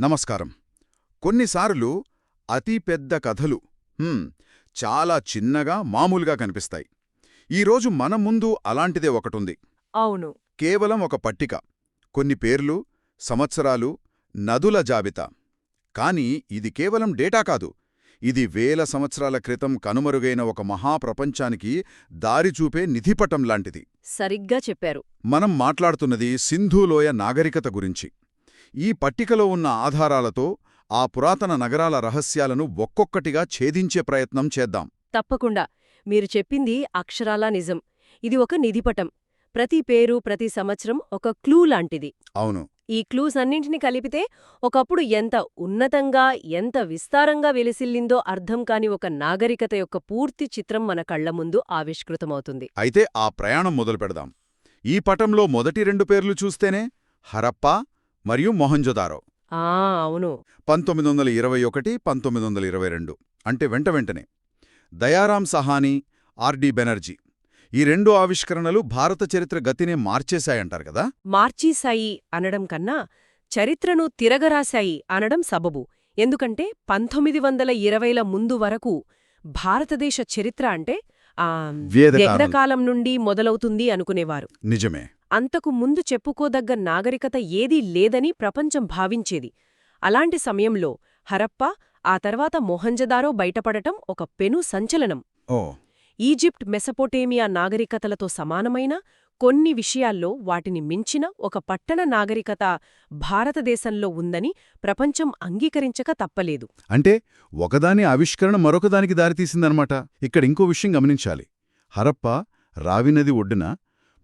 నమస్కారం. కొన్నిసార్లు అతి పెద్ద కథలు చాలా చిన్నగా మామూలుగా కనిపిస్తాయి. ఈరోజు మన ముందు అలాంటిదే ఒకటుంది. అవును. కేవలం ఒక పట్టిక కొన్ని పేర్లు సంవత్సరాలు నదుల జాబితా. కాని ఇది కేవలం డేటా కాదు. ఇది వేల సంవత్సరాల క్రితం కనుమరుగైన ఒక మహాప్రపంచానికి దారి చూపే నిధిపటం లాంటిది. సరిగ్గా చెప్పారు. మనం మాట్లాడుతున్నది సింధూలోయ నాగరికత గురించి. ఈ పట్టికలో ఉన్న ఆధారాలతో ఆ పురాతన నగరాల రహస్యాలను ఒక్కొక్కటిగా ఛేదించే ప్రయత్నం చేద్దాం. తప్పకుండా. మీరు చెప్పింది అక్షరాలా నిజం. ఇది ఒక నిధిపటం. ప్రతి పేరు ప్రతి సంవత్సరం ఒక క్లూ లాంటిది. అవును. ఈ క్లూస్ అన్నింటినీ కలిపితే ఒకప్పుడు ఎంత ఉన్నతంగా ఎంత విస్తారంగా వెలిసిల్లిందో అర్థం కాని ఒక నాగరికత యొక్క పూర్తి చిత్రం మన కళ్ళ ముందు ఆవిష్కృతమవుతుంది. అయితే ఆ ప్రయాణం మొదలు పెడదాం ఈ పటంలో మొదటి రెండు పేర్లు చూస్తేనే హరప్పా మరియు మొహంజొదారో. ఆ అవును. పంతొమ్మిది వందల ఇరవై ఒకటి పంతొమ్మిది వందల ఇరవై రెండు. అంటే వెంట వెంటనే. Dayaram Sahni R D Banerjee. ఈ రెండు ఆవిష్కరణలు భారత చరిత్ర గతినే మార్చేశాయంటారు కదా? మార్చీశాయి అనడం కన్నా చరిత్రను తిరగరాశాయి అనడం సబబు. ఎందుకంటే పంతొమ్మిది వందల ఇరవైల ముందు వరకు భారతదేశ చరిత్ర అంటే యజ్ఞకాలం నుండి మొదలవుతుంది అనుకునేవారు. నిజమే. అంతకు ముందు చెప్పుకోదగ్గ నాగరికత ఏదీ లేదని ప్రపంచం భావించేది. అలాంటి సమయంలో హరప్ప ఆ తర్వాత మొహంజదారో బయటపడటం ఒక పెను సంచలనం. ఈజిప్ట్ మెసపోటేమియా నాగరికతలతో సమానమైన కొన్ని విషయాల్లో వాటిని మించిన ఒక పట్టణ నాగరికత భారతదేశంలో ఉందని ప్రపంచం అంగీకరించక తప్పలేదు. అంటే ఒకదాని ఆవిష్కరణ మరొకదానికి దారితీసిందనమాట ఇక్కడ ఇంకో విషయం గమనించాలి. హరప్ప రావి నది ఒడ్డున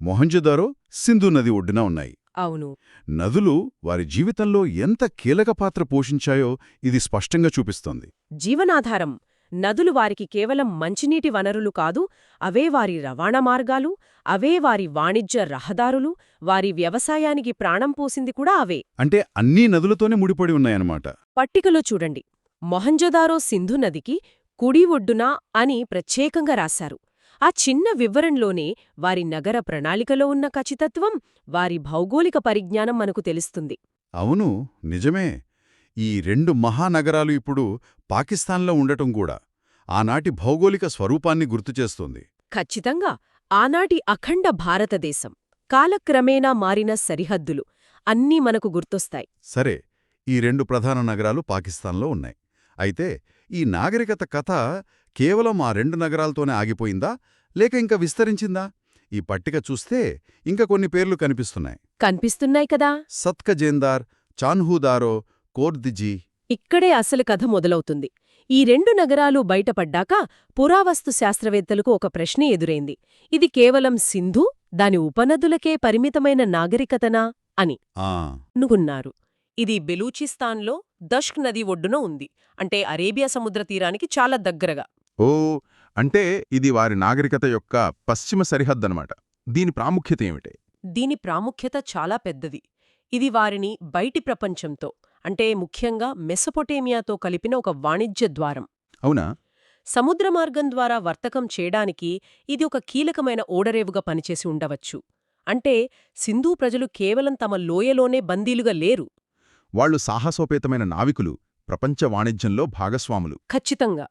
మొహంజొదారో సింధు నది ఒడ్డున ఉన్నాయి. అవును. నదులు వారి జీవితంలో ఎంత కీలక పాత్ర పోషించాయో ఇది స్పష్టంగా చూపిస్తోంది. జీవనాధారం నదులు వారికి కేవలం మంచినీటి వనరులు కాదు అవే వారి రవాణా మార్గాలు అవే వారి వాణిజ్య రహదారులు వారి వ్యవసాయానికి ప్రాణం పోసింది కూడా అవే. అంటే అన్నీ నదులతోనే ముడిపడి ఉన్నాయన్నమాట. పట్టికలో చూడండి. మొహంజొదారో సింధు నదికి కుడి ఒడ్డున అని ప్రత్యేకంగా రాశారు. ఆ చిన్న వివరణలోనే వారి నగర ప్రణాళికలో ఉన్న ఖచ్చితత్వం వారి భౌగోళిక పరిజ్ఞానం మనకు తెలుస్తుంది. అవును నిజమే. ఈ రెండు మహానగరాలు ఇప్పుడు పాకిస్తాన్లో ఉండటం కూడా ఆనాటి భౌగోళిక స్వరూపాన్ని గుర్తుచేస్తోంది ఖచ్చితంగా. ఆనాటి అఖండ భారతదేశం. కాలక్రమేణా మారిన సరిహద్దులు అన్నీ మనకు గుర్తొస్తాయి. సరే ఈ రెండు ప్రధాన నగరాలు పాకిస్తాన్లో ఉన్నాయి. అయితే ఈ నాగరికత కథ కేవలం ఆ రెండు నగరాలతోనే ఆగిపోయిందా? లేక ఇంకా విస్తరించిందా? ఈ పట్టిక చూస్తే ఇంకా కొన్ని పేర్లు కనిపిస్తున్నాయి. కనిపిస్తున్నాయి కదా! సత్కజేందార్ చాన్హూదారో కోర్దిజీ. ఇక్కడే అసలు కథ మొదలవుతుంది. ఈ రెండు నగరాలు బయటపడ్డాక పురావస్తు శాస్త్రవేత్తలకు ఒక ప్రశ్న ఎదురైంది. ఇది కేవలం సింధు దాని ఉపనదులకే పరిమితమైన నాగరికతనా అని అనుకున్నారు. ఇది బెలూచిస్తాన్లో దష్క్ నది ఒడ్డున ఉంది. అంటే అరేబియా సముద్ర తీరానికి చాలా దగ్గరగా. ఓ అంటే ఇది వారి నాగరికత యొక్క పశ్చిమ సరిహద్దనమాట దీని ప్రాముఖ్యత ఏమిటి? దీని ప్రాముఖ్యత చాలా పెద్దది. ఇది వారిని బయటి ప్రపంచంతో అంటే ముఖ్యంగా మెసపొటేమియాతో కలిపిన ఒక వాణిజ్య ద్వారం. అవునా? సముద్ర మార్గం ద్వారా వర్తకం చేయడానికి ఇది ఒక కీలకమైన ఓడరేవుగా పనిచేసి ఉండవచ్చు. అంటే సింధూ ప్రజలు కేవలం తమ లోయలోనే బందీలుగా లేరు. వాళ్ళు సాహసోపేతమైన నావికులు ప్రపంచ వాణిజ్యంలో భాగస్వాములు. ఖచ్చితంగా.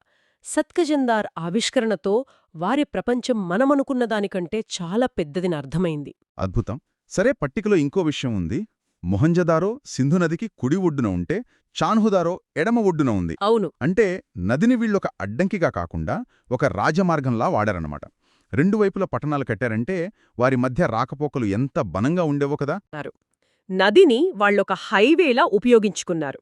సత్కజందార్ ఆవిష్కరణతో వారి ప్రపంచం మనమనుకున్న దానికంటే చాలా పెద్దదిని అర్థమైంది. అద్భుతం. సరే పట్టికలో ఇంకో విషయం ఉంది. మొహంజదారో సింధు నదికి కుడి ఒడ్డున ఉంటే చాన్హుదారో ఎడమ ఒడ్డున ఉంది. అవును. అంటే నదిని వీళ్ళొక అడ్డంకిగా కాకుండా ఒక రాజమార్గంలా వాడారన్నమాట. రెండు వైపుల పట్టణాలు కట్టారంటే వారి మధ్య రాకపోకలు ఎంత బనంగా ఉండేవో కదా? నదిని వాళ్ళొక హైవేలా ఉపయోగించుకున్నారు.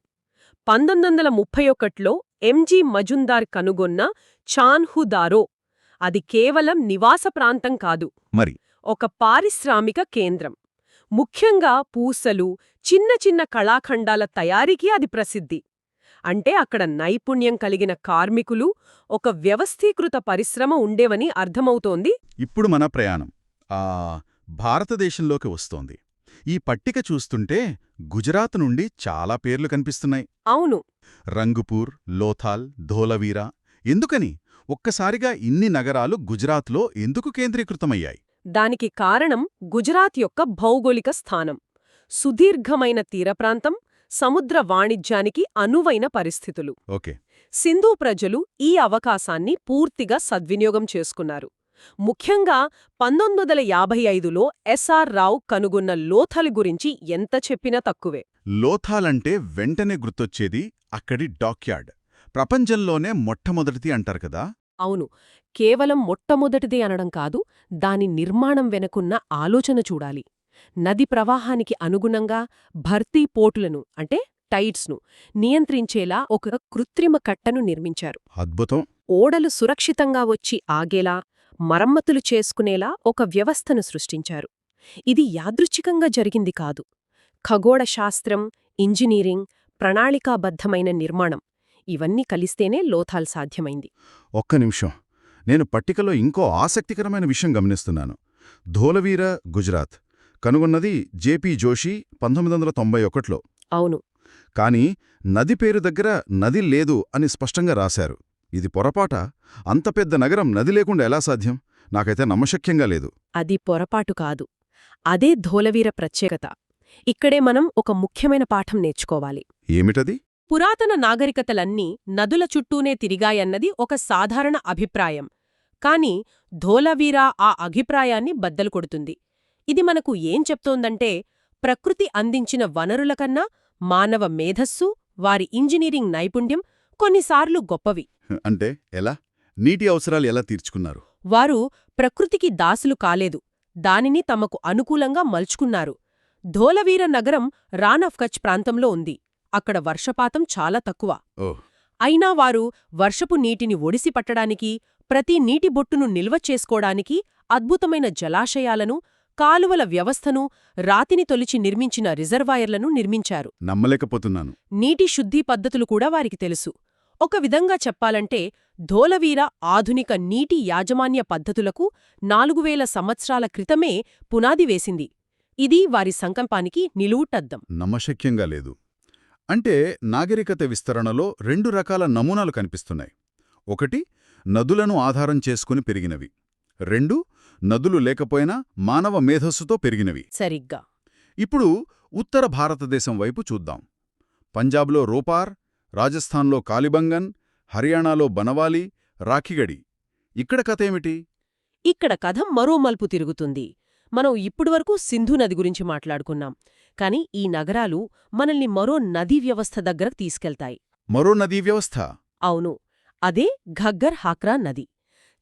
పంతొమ్మిది వందల ముప్పై ఒకటిలో ఎంజీ మజుందార్ కనుగొన్న చాన్హుదారో అది కేవలం నివాస ప్రాంతం కాదు. మరి? ఒక పారిశ్రామిక కేంద్రం. ముఖ్యంగా పూసలు చిన్న చిన్న కళాఖండాల తయారీకి అది ప్రసిద్ధి. అంటే అక్కడ నైపుణ్యం కలిగిన కార్మికులు ఒక వ్యవస్థీకృత పరిశ్రమ ఉండేవని అర్థమవుతోంది. ఇప్పుడు మన ప్రయాణం. ఆ భారతదేశంలోకి వస్తోంది. ఈ పట్టిక చూస్తుంటే గుజరాత్ నుండి చాలా పేర్లు కనిపిస్తున్నాయి. అవును. రంగుపూర్ లోథాల్ ధోలవీరా. ఎందుకని? ఒక్కసారిగా ఇన్ని నగరాలు గుజరాత్లో ఎందుకు కేంద్రీకృతమయ్యాయి? దానికి కారణం గుజరాత్ యొక్క భౌగోళిక స్థానం. సుదీర్ఘమైన తీరప్రాంతం సముద్ర వాణిజ్యానికి అనువైన పరిస్థితులు. ఓకే. సింధు ప్రజలు ఈ అవకాశాన్ని పూర్తిగా సద్వినియోగం చేసుకున్నారు. ముఖ్యంగా పంతొమ్మిది వందల యాభై ఐదులో ఎస్ఆర్ రావు కనుగొన్న లోథల్ గురించి ఎంత చెప్పినా తక్కువే. లోథాలంటే వెంటనే గుర్తొచ్చేది అక్కడి డాక్యార్డ్. ప్రపంచంలోనే మొట్టమొదటిది అంటారు కదా? అవును. కేవలం మొట్టమొదటిది అనడం కాదు దాని నిర్మాణం వెనకున్న ఆలోచన చూడాలి. నది ప్రవాహానికి అనుగుణంగా భర్తీ పోటులను అంటే టైడ్స్ను నియంత్రించేలా ఒక కృత్రిమ కట్టను నిర్మించారు. అద్భుతం. ఓడలు సురక్షితంగా వచ్చి ఆగేలా మరమ్మతులు చేసుకునేలా ఒక వ్యవస్థను సృష్టించారు. ఇది యాదృచ్ఛికంగా జరిగింది కాదు. ఖగోళ శాస్త్రం ఇంజనీరింగ్ ప్రణాళికాబద్ధమైన నిర్మాణం. ఇవన్నీ కలిస్తేనే లోథాల్ సాధ్యమైంది. ఒక్క నిమిషం. నేను పట్టికలో ఇంకో ఆసక్తికరమైన విషయం గమనిస్తున్నాను. ధోలవీర గుజరాత్. కనుగొన్నది జేపీ జోషి పంతొమ్మిది వందల తొంభై ఒకటిలో అవును. కానీ నది పేరు దగ్గర నది లేదు అని స్పష్టంగా రాశారు. ఇది పొరపాట? అంత పెద్ద నగరం నది లేకుండా ఎలా సాధ్యం? నాకైతే నమ్మశక్యంగా లేదు. అది పొరపాటు కాదు. అదే ధోలవీర ప్రత్యేకత. ఇక్కడే మనం ఒక ముఖ్యమైన పాఠం నేర్చుకోవాలి. ఏమిటది? పురాతన నాగరికతలన్నీ నదుల చుట్టూనే తిరిగాయన్నది ఒక సాధారణ అభిప్రాయం. కాని ధోలవీరా ఆ అభిప్రాయాన్ని బద్దలు కొడుతుంది. ఇది మనకు ఏం చెప్తోందంటే ప్రకృతి అందించిన వనరుల కన్నా మానవ మేధస్సు వారి ఇంజనీరింగ్ నైపుణ్యం కొన్నిసార్లు గొప్పవి. అంటే ఎలా? నీటి అవసరాలు ఎలా తీర్చుకున్నారు? వారు ప్రకృతికి దాసులు కాలేదు. దానిని తమకు అనుకూలంగా మలుచుకున్నారు. ధోలవీర నగరం రాన్ ఆఫ్ కచ్ ప్రాంతంలో ఉంది. అక్కడ వర్షపాతం చాలా తక్కువ. అయినా వారు వర్షపు నీటిని ఒడిసి పట్టడానికి ప్రతి నీటి బొట్టును నిల్వ చేసుకోడానికి అద్భుతమైన జలాశయాలను కాలువల వ్యవస్థను రాతిని తొలిచి నిర్మించిన రిజర్వాయర్లను నిర్మించారు. నమ్మలేకపోతున్నాను. నీటి శుద్ధి పద్ధతులు కూడా వారికి తెలుసు. ఒక విధంగా చెప్పాలంటే ధోలవీర ఆధునిక నీటి యాజమాన్య పద్ధతులకు నాలుగువేల సంవత్సరాల క్రితమే పునాది వేసింది. ఇది వారి సంకల్పానికి నిలువుటద్దం. నమ్మశక్యంగా లేదు. అంటే నాగరికత విస్తరణలో రెండు రకాల నమూనాలు కనిపిస్తున్నాయి. ఒకటి నదులను ఆధారం చేసుకుని పెరిగినవి. రెండు నదులు లేకపోయినా మానవ మేధస్సుతో పెరిగినవి. సరిగ్గా. ఇప్పుడు ఉత్తర భారతదేశం వైపు చూద్దాం. పంజాబ్లో రోపార్ రాజస్థాన్లో కాలిబంగన్ హర్యానాలో బనవాలి రాఖిగడి ఇక్కడ కథేమిటి ఇక్కడ కథ మరో మలుపు తిరుగుతుంది. మనం ఇప్పటివరకు సింధు నది గురించి మాట్లాడుకున్నాం. కాని ఈ నగరాలు మనల్ని మరో నదీ వ్యవస్థ దగ్గరకు తీసుకెళ్తాయి. మరో నదీ వ్యవస్థ? అవును. అదే ఘగ్గర్ హాక్రా నది.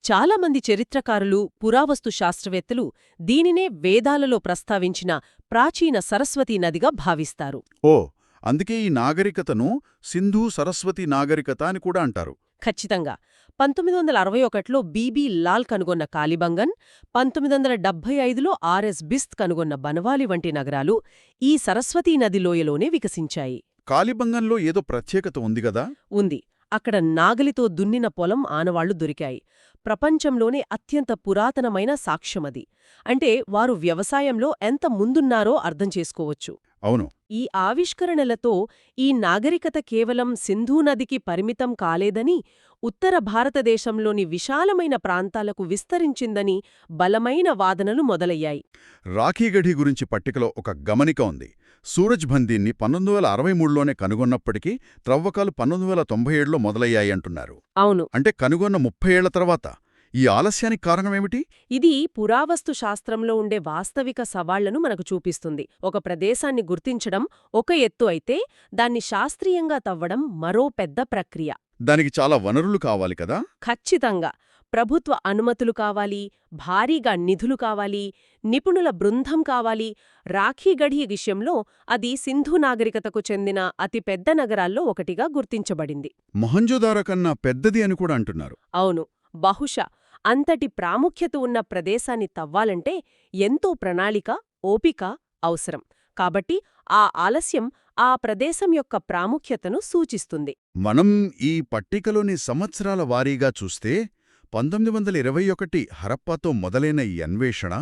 చాలామంది చరిత్రకారులు పురావస్తు శాస్త్రవేత్తలు దీనినే వేదాలలో ప్రస్తావించిన ప్రాచీన సరస్వతీ నదిగా భావిస్తారు. ఓ అందుకే ఈ నాగరికతను సింధు సరస్వతి నాగరికత అని కూడా అంటారు. ఖచ్చితంగా. పంతొమ్మిది వందల అరవై ఒకటిలో బీబీ లాల్ కనుగొన్న కాలిబంగన్ పంతొమ్మిది వందల డెబ్బై ఐదులో ఆర్ఎస్ బిస్త్ కనుగొన్న బనవాలి వంటి నగరాలు ఈ సరస్వతీ నది లోయలోనే వికసించాయి. కాలిబంగంలో ఏదో ప్రత్యేకత ఉంది గదా? ఉంది. అక్కడ నాగలితో దున్నిన పొలం ఆనవాళ్ళు దొరికాయి. ప్రపంచంలోనే అత్యంత పురాతనమైన సాక్ష్యమది. అంటే వారు వ్యవసాయంలో ఎంత ముందున్నారో అర్థం చేసుకోవచ్చు. అవును. ఈ ఆవిష్కరణలతో ఈ నాగరికత కేవలం సింధూ నదికి పరిమితం కాలేదని ఉత్తర భారతదేశంలోని విశాలమైన ప్రాంతాలకు విస్తరించిందని బలమైన వాదనలు మొదలయ్యాయి. రాఖీగఢీ గురించి పట్టికలో ఒక గమనిక ఉంది. సూరజ్ బందీన్ని పంతొమ్మిది వందల అరవై మూడులోనే కనుగొన్నప్పటికీ త్రవ్వకాలు పంతొమ్మిది వందల తొంభై ఏడులో మొదలయ్యాయి అంటున్నారు. అవును. అంటే కనుగొన్న ముప్పై ఏళ్ళ తర్వాత. ఈ ఆలస్యానికి కారణమేమిటి? ఇది పురావస్తు శాస్త్రంలో ఉండే వాస్తవిక సవాళ్ళను మనకు చూపిస్తుంది. ఒక ప్రదేశాన్ని గుర్తించడం ఒక ఎత్తు అయితే దాన్ని శాస్త్రీయంగా తవ్వడం మరో పెద్ద ప్రక్రియ. దానికి చాలా వనరులు కావాలి కదా? ఖచ్చితంగా. ప్రభుత్వ అనుమతులు కావాలి భారీగా నిధులు కావాలి నిపుణుల బృందం కావాలి. రాఖీగఢీ విషయంలో అది సింధు నాగరికతకు చెందిన అతిపెద్ద నగరాల్లో ఒకటిగా గుర్తించబడింది. మొహంజోదారో కన్నా పెద్దది అని కూడా అంటున్నారు. అవును. బహుశా అంతటి ప్రాముఖ్యత ఉన్న ప్రదేశాన్ని తవ్వాలంటే ఎంతో ప్రణాళిక ఓపిక అవసరం. కాబట్టి ఆ ఆలస్యం ఆ ప్రదేశం యొక్క ప్రాముఖ్యతను సూచిస్తుంది. మనం ఈ పట్టికలోని సంవత్సరాల వారీగా చూస్తే పంతొమ్మిది వందల ఇరవై ఒకటి హరప్పాతో మొదలైన ఈ అన్వేషణ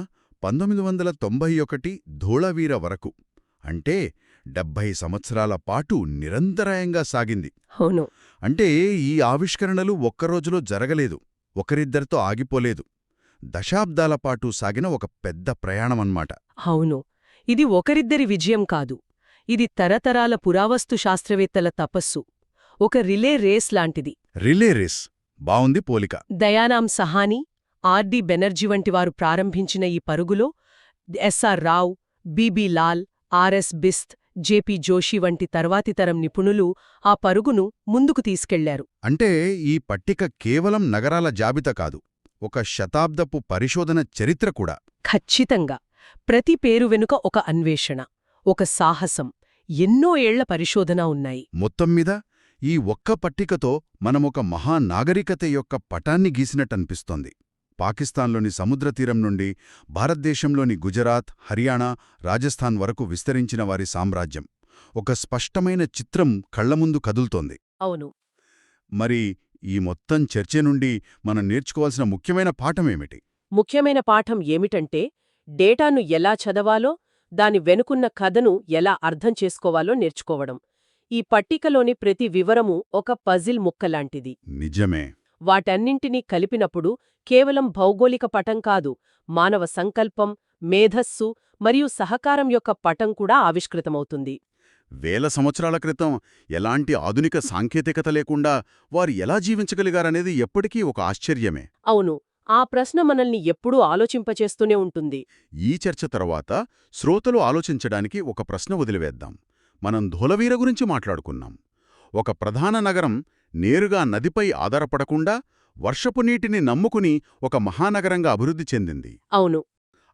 పంతొమ్మిది వందల తొంభై ఒకటి ధోళవీర వరకు. అంటే డెబ్భై సంవత్సరాల పాటు నిరంతరాయంగా సాగింది. అవును. అంటే ఈ ఆవిష్కరణలు ఒక్కరోజులో జరగలేదు. ఒకరిద్దరితో ఆగిపోలేదు. దశాబ్దాల పాటు సాగిన ఒక పెద్ద ప్రయాణమన్మాట అవును. ఇది ఒకరిద్దరి విజయం కాదు. ఇది తరతరాల పురావస్తు శాస్త్రవేత్తల తపస్సు. ఒక రిలే రేస్ లాంటిది. Relay race. బావుంది పోలిక. దయానాం సహాని ఆర్డి బెనర్జీ వంటి వారు ప్రారంభించిన ఈ పరుగులో S R Rao B B Lal R S Bisht J P Joshi వంటి తర్వాతి తరం నిపుణులు ఆ పరుగును ముందుకు తీసుకెళ్ళారు. అంటే ఈ పట్టిక కేవలం నగరాల జాబితా కాదు ఒక శతాబ్దపు పరిశోధన చరిత్ర కూడా. ఖచ్చితంగా. ప్రతి పేరు వెనుక ఒక అన్వేషణ ఒక సాహసం ఎన్నో ఏళ్ళ పరిశోధన ఉన్నాయి. మొత్తం మీద ఈ ఒక్క పట్టికతో మనమొక మహానాగరికత యొక్క పటాన్ని గీసినట్టనిపిస్తోంది. పాకిస్తాన్లోని సముద్రతీరం నుండి భారతదేశంలోని గుజరాత్ హర్యానా రాజస్థాన్ వరకు విస్తరించిన వారి సామ్రాజ్యం. ఒక స్పష్టమైన చిత్రం కళ్ళముందు కదులుతోంది. అవును. మరి ఈ మొత్తం చర్చ నుండి మనం నేర్చుకోవాల్సిన ముఖ్యమైన పాఠమేమిటి ముఖ్యమైన పాఠం ఏమిటంటే డేటాను ఎలా చదవాలో దాని వెనుకున్న కథను ఎలా అర్థం చేసుకోవాలో నేర్చుకోవడం. ఈ పట్టికలోని ప్రతి వివరము ఒక పజిల్ ముక్కలాంటిది. నిజమే. వాటన్నింటినీ కలిపినప్పుడు కేవలం భౌగోళిక పటం కాదు మానవ సంకల్పం మేధస్సు మరియు సహకారం యొక్క పటం కూడా ఆవిష్కృతమవుతుంది. వేల సంవత్సరాల క్రితం ఎలాంటి ఆధునిక సాంకేతికత లేకుండా వారు ఎలా జీవించగలిగారనేది ఎప్పటికీ ఒక ఆశ్చర్యమే. అవును ఆ ప్రశ్న మనల్ని ఎప్పుడూ ఆలోచింపచేస్తూనే ఉంటుంది. ఈ చర్చ తర్వాత శ్రోతలు ఆలోచించడానికి ఒక ప్రశ్న వదిలివేద్దాం. మనం ధోలవీర గురించి మాట్లాడుకున్నాం. ఒక ప్రధాన నగరం నేరుగా నదిపై ఆధారపడకుండా వర్షపు నీటిని నమ్ముకుని ఒక మహానగరంగా అభివృద్ధి చెందింది. అవును.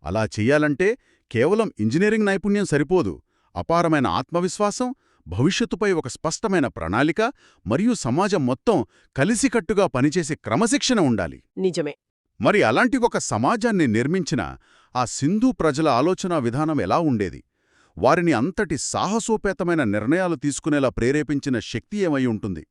అలా చెయ్యాలంటే కేవలం ఇంజనీరింగ్ నైపుణ్యం సరిపోదు. అపారమైన ఆత్మవిశ్వాసం భవిష్యత్తుపై ఒక స్పష్టమైన ప్రణాళిక మరియు సమాజం మొత్తం కలిసికట్టుగా పనిచేసే క్రమశిక్షణ ఉండాలి. నిజమే. మరి అలాంటి ఒక సమాజాన్ని నిర్మించిన ఆ సింధు ప్రజల ఆలోచనా విధానం ఎలా ఉండేది? వారిని అంతటి సాహసోపేతమైన నిర్ణయాలు తీసుకునేలా ప్రేరేపించిన శక్తి ఏమై ఉంటుంది?